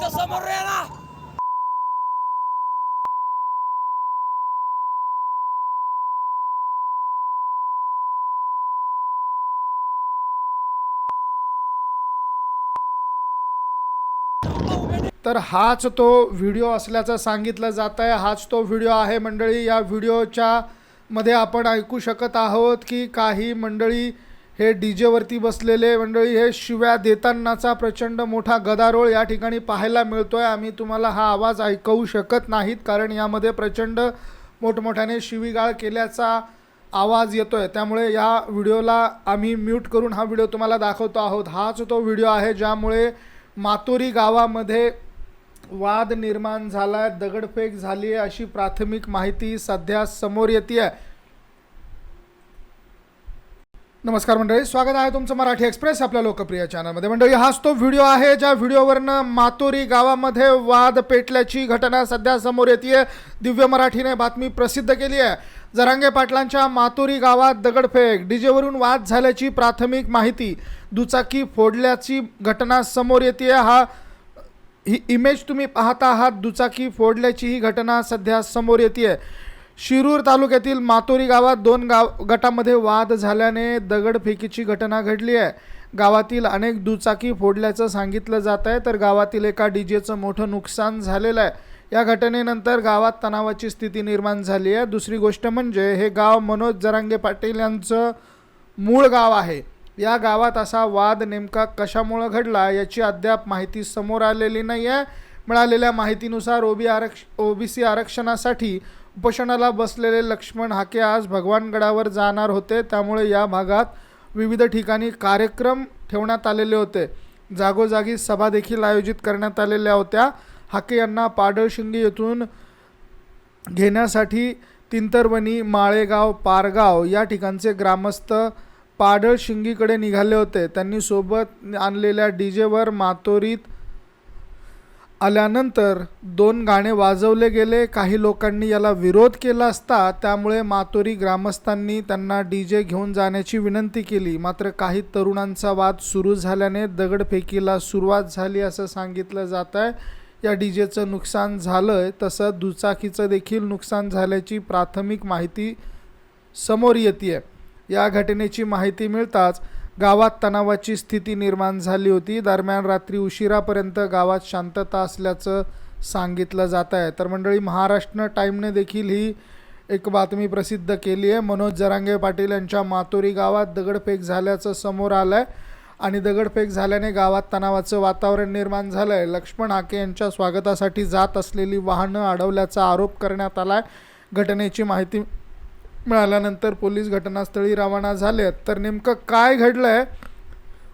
समोर ना तर हाच तो व्हिडिओ असल्याचं सांगितलं जात आहे. हाच तो व्हिडिओ आहे मंडळी. या व्हिडिओच्या मध्ये आपण ऐकू शकत आहोत की काही मंडळी हे डी जेवरती बसलेले मंडळी हे शिव्या देतानाचा प्रचंड मोठा गदारोळ या ठिकाणी पाहायला मिळतोय. आम्ही तुम्हाला हा आवाज ऐकवू शकत नाहीत कारण यामध्ये प्रचंड मोठमोठ्याने शिवीगाळ केल्याचा आवाज येतोय. त्यामुळे या व्हिडिओला आम्ही म्यूट करून हा व्हिडिओ तुम्हाला दाखवतो आहोत. हाच तो व्हिडिओ आहे ज्यामुळे मातोरी गावामध्ये वाद निर्माण झाला आहे दगडफेक झाली आहे अशी प्राथमिक माहिती सध्या समोर येते आहे नमस्कार मंडळी स्वागत आहे तुमचं मराठी एक्सप्रेस आपल्या लोकप्रिय चॅनलमध्ये. मंडळी हाच तो व्हिडिओ आहे ज्या व्हिडिओवरनं मातोरी गावामध्ये वाद पेटल्याची घटना सध्या समोर येते दिव्य मराठीने बातमी प्रसिद्ध केली आहे. जरांगे पाटलांच्या मातोरी गावात दगडफेक डीजेवरून वाद झाल्याची प्राथमिक माहिती दुचाकी फोडल्याची घटना समोर येते हा ही इमेज तुम्ही पाहता आहात दुचाकी फोडल्याची ही घटना सध्या समोर येते शिरूर तालुक्यातील मातोरी गावात दोन गाव गटामध्ये वाद झाल्याने दगडफेकीची घटना घडली आहे. गावातील अनेक दुचाकी फोडल्याचं सांगितलं जात आहे तर गावातील एका डीजेचं मोठं नुकसान झालेलं आहे. या घटनेनंतर गावात तणावाची स्थिती निर्माण झाली आहे. दुसरी गोष्ट म्हणजे हे गाव मनोज जरांगे पाटील यांचं मूळ गाव आहे. या गावात असा वाद नेमका कशामुळं घडला याची अद्याप माहिती समोर आलेली नाही आहे मिळालेल्या माहितीनुसार ओबी आरक्ष ओबीसी आरक्षणासाठी उपोषणाला बसलेले लक्ष्मण हाके आज भगवानगडावर जाणार होते. त्यामुळे या भागात विविध ठिकाणी कार्यक्रम ठेवण्यात आलेले होते. जागोजागी सभा देखील आयोजित करण्यात आलेल्या होत्या. हाके यांना पाडळशिंगी येथून घेण्यासाठी तिंतरवणी माळेगाव पारगाव या ठिकाणचे ग्रामस्थ पाडळशिंगीकडे निघाले होते. त्यांनी सोबत आणलेल्या डी जेवर मातोरीत आल्यानंतर दोन गाणे वाजवले गेले. काही लोकांनी याला विरोध केला असता त्यामुळे मातोरी ग्रामस्थांनी त्यांना डी जे घेऊन जाण्याची विनंती केली. मात्र काही तरुणांचा वाद सुरू झाल्याने दगडफेकीला सुरुवात झाली असं सांगितलं जात आहे. या डी जेचं नुकसान झालंय तसं दुचाकीचं देखील नुकसान झाल्याची प्राथमिक माहिती समोर येते या घटनेची माहिती मिळताच गावात तणावाची स्थिती निर्माण झाली होती. दरम्यान रात्री उशिरापर्यंत गावात शांतता असल्याचं सांगितलं जात आहे. तर मंडळी महाराष्ट्र टाईमने देखील ही एक बातमी प्रसिद्ध केली आहे. मनोज जरांगे पाटील यांच्या मातोरी गावात दगडफेक झाल्याचं समोर आलं आहे आणि दगडफेक झाल्याने गावात तणावाचं वातावरण निर्माण झालं आहे लक्ष्मण हाके यांच्या स्वागतासाठी जात असलेली वाहनं अडवल्याचा आरोप करण्यात आला आहे घटनेची माहिती मिळाल्यानंतर पोलीस घटनास्थळी रवाना झाले तर नेमकं काय घडलं आहे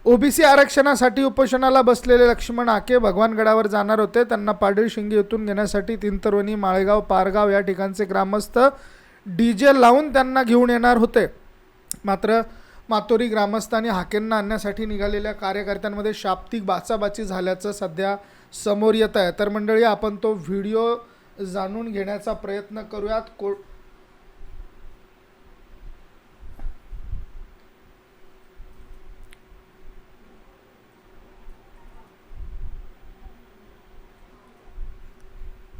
ओबीसी आरक्षणासाठी उपोषणाला बसलेले लक्ष्मण आके भगवानगडावर जाणार होते. त्यांना पाडळी शिंगे येथून घेण्यासाठी तिंतरवणी माळेगाव पारगाव या ठिकाणचे ग्रामस्थ डी जे लावून त्यांना घेऊन येणार होते. मात्र मातोरी ग्रामस्थांनी हाकेंना आणण्यासाठी निघालेल्या कार्यकर्त्यांमध्ये शाब्दिक बाचाबाची झाल्याचं सध्या समोर येत आहे तर मंडळी आपण तो व्हिडिओ जाणून घेण्याचा प्रयत्न करूयात. को